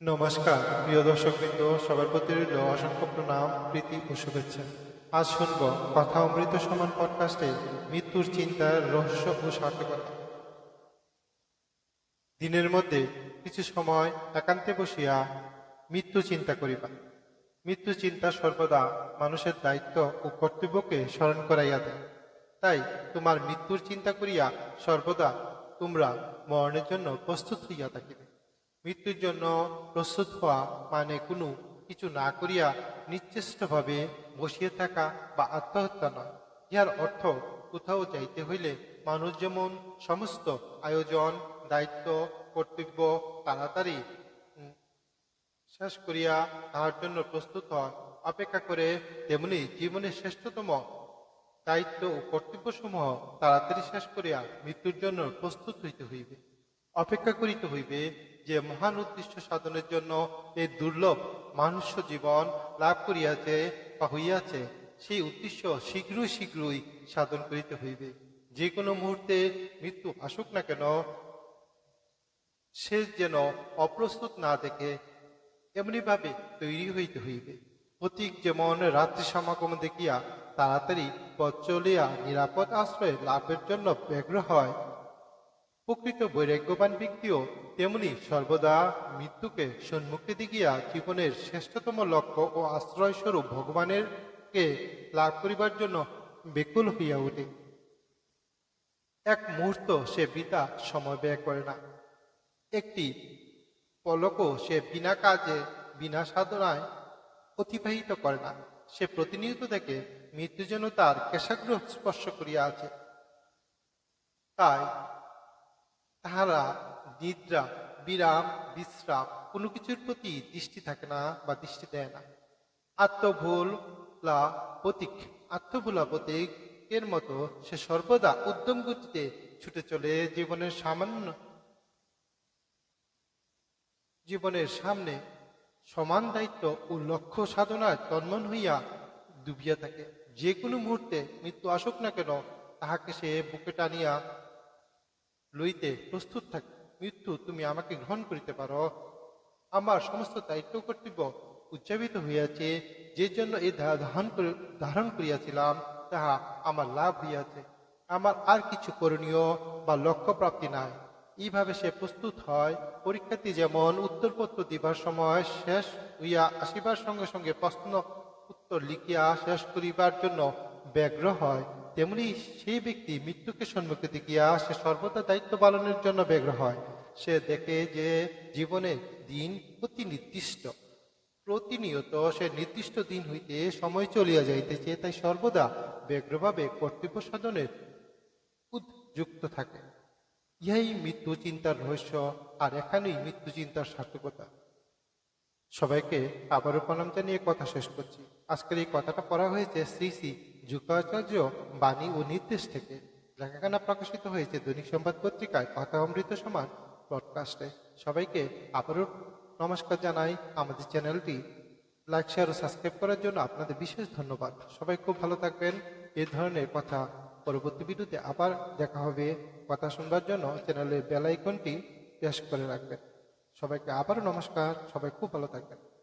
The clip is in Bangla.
নমস্কার, প্রিয় দর্শকবৃন্দ, সবার প্রতি রইল অসংখ্য প্রণাম, প্রীতি ও শুভেচ্ছা। আজ শুনব কথা অমৃত সমান পডকাস্টে মৃত্যুর চিন্তার রহস্য ও সার্থকতা। দিনের মধ্যে কিছু সময় একান্তে বসিয়া মৃত্যু চিন্তা করিবা। মৃত্যু চিন্তা সর্বদা মানুষের দায়িত্ব ও কর্তব্যকে স্মরণ করাইয়া দেয়। তাই তোমার মৃত্যুর চিন্তা করিয়া সর্বদা তোমরা মরণের জন্য প্রস্তুত হইয়া থাকিবে। মৃত্যুর জন্য প্রস্তুত হওয়া মানে কোনো কিছু না করিয়া নিশ্চেষ্টভাবে বসিয়ে থাকা বা আত্মহত্যা নয়। ইহার অর্থ কোথাও যাইতে হইলে মানুষ যেমন সমস্ত আয়োজন, দায়িত্ব, কর্তব্য তাড়াতাড়ি শেষ করিয়া তাহার জন্য প্রস্তুত হয় অপেক্ষা করে তেমনি জীবনের শ্রেষ্ঠতম দায়িত্ব ও কর্তব্যসমূহ তাড়াতাড়ি শেষ করিয়া মৃত্যুর জন্য প্রস্তুত হইতে হইবে, অপেক্ষা করিতে হইবে যে মহান উদ্দেশ্য সাধনের জন্য এই দুর্লভ মানুষ জীবন লাভ করিয়াছে বা হইয়াছে, সেই উদ্দেশ্য শীঘ্রই শীঘ্রই সাধন করিতে হইবে। যে কোনো মুহূর্তে মৃত্যু আসুক না কেন, সে যেন অপ্রস্তুত না দেখে এমনিভাবে তৈরি হইতে হইবে। প্রতীক যেমন রাত্রি সমাগম দেখিয়া তাড়াতাড়ি পথ চলিয়া নিরাপদ আশ্রয় লাভের জন্য ব্যগ্র হয় প্রকৃত বৈরাগ্যবান ব্যক্তিও তেমনি সর্বদা মৃত্যুকে সম্মুখে দিগিয়া জীবনের শ্রেষ্ঠতম লক্ষ্য ও আশ্রয়স্বরূপ ভগবানের কে লাভ করিবার জন্য বেকুল হইয়া ওঠে। এক মুহূর্ত সে বৃথা সময় ব্যয় করে না। একটি পলকও সে বিনা কাজে, বিনা সাধনায় অতিবাহিত করে না। সে প্রতিনিয়ত দেখে মৃত্যু যেন তার কেশাগ্র স্পর্শ করিয়া আছে। তাই তাহারা, নিদ্রা, বিরাম, বিশ্রাম কোনো কিছুর প্রতি দৃষ্টি থাকে না বা দৃষ্টি দেয় না। আত্মভুল প্রতীক আত্মভুলা প্রতীক এর মতো সে সর্বদা উদ্যম গতিতে ছুটে চলে জীবনের সামান্য জীবনের সামনে সমান দায়িত্ব ও লক্ষ্য সাধনায় তন্মন হইয়া ডুবিয়া থাকে। যে কোনো মুহূর্তে মৃত্যু আসুক না কেন, তাহাকে সে বুকে টানিয়া লইতে প্রস্তুত থাকে, মৃত্যু তুমি আমাকে গ্রহণ করিতে পারো। আমার সমস্ত দায়িত্ব কর্তব্য উচ্চাবিত হইয়াছে, যে জন্য এই দেহ ধারণ ধারণ করিয়াছিলাম, তাহা আমার লাভ হইয়াছে। আমার আর কিছু করণীয় বা লক্ষ্য প্রাপ্তি নাই। এইভাবে সে প্রস্তুত হয় পরীক্ষার্থী যেমন উত্তরপত্র দিবার সময় শেষ হইয়া আসিবার সঙ্গে সঙ্গে প্রশ্ন উত্তর লিখিয়া শেষ করিবার জন্য ব্যগ্র হয়। তেমনি সেই ব্যক্তি মৃত্যুকে সম্মুখে দেখিয়া সে সর্বদা দায়িত্ব পালনের জন্য ব্যগ্র হয়। সে দেখে যে জীবনে দিন অতি নির্দিষ্ট প্রতিনিয়ত সে নির্দিষ্ট দিন হইতে সময় চলিয়া যাইতেছে, তাই সর্বদা ব্যগ্রভাবে কর্তব্য সাধনের উদ্যুক্ত থাকে। ইহাই মৃত্যু চিন্তার রহস্য, আর এখানেই মৃত্যু চিন্তার সার্থকতা। সবাইকে আবারও প্রণাম জানিয়ে কথা শেষ করছি। আজকের এই কথাটা পড়া হয়েছে শ্রী শ্রী যুগাচার্য বাণী ও নির্দেশ থেকে লেখাখানা প্রকাশিত হয়েছে দৈনিক সংবাদ পত্রিকায় কথা অমৃত সমান পডকাস্টে সবাইকে আবারও নমস্কার জানাই। আমাদের চ্যানেলটি লাইক শেয়ার ও সাবস্ক্রাইব করার জন্য আপনাদের বিশেষ ধন্যবাদ। সবাই খুব ভালো থাকবেন। এ ধরনের কথা পরবর্তী ভিডিওতে আবার দেখা হবে। কথা শুনবার জন্য চ্যানেলের বেল আইকনটি প্রেস করে রাখবেন। সবাইকে আবারও নমস্কার। সবাই খুব ভালো থাকবেন।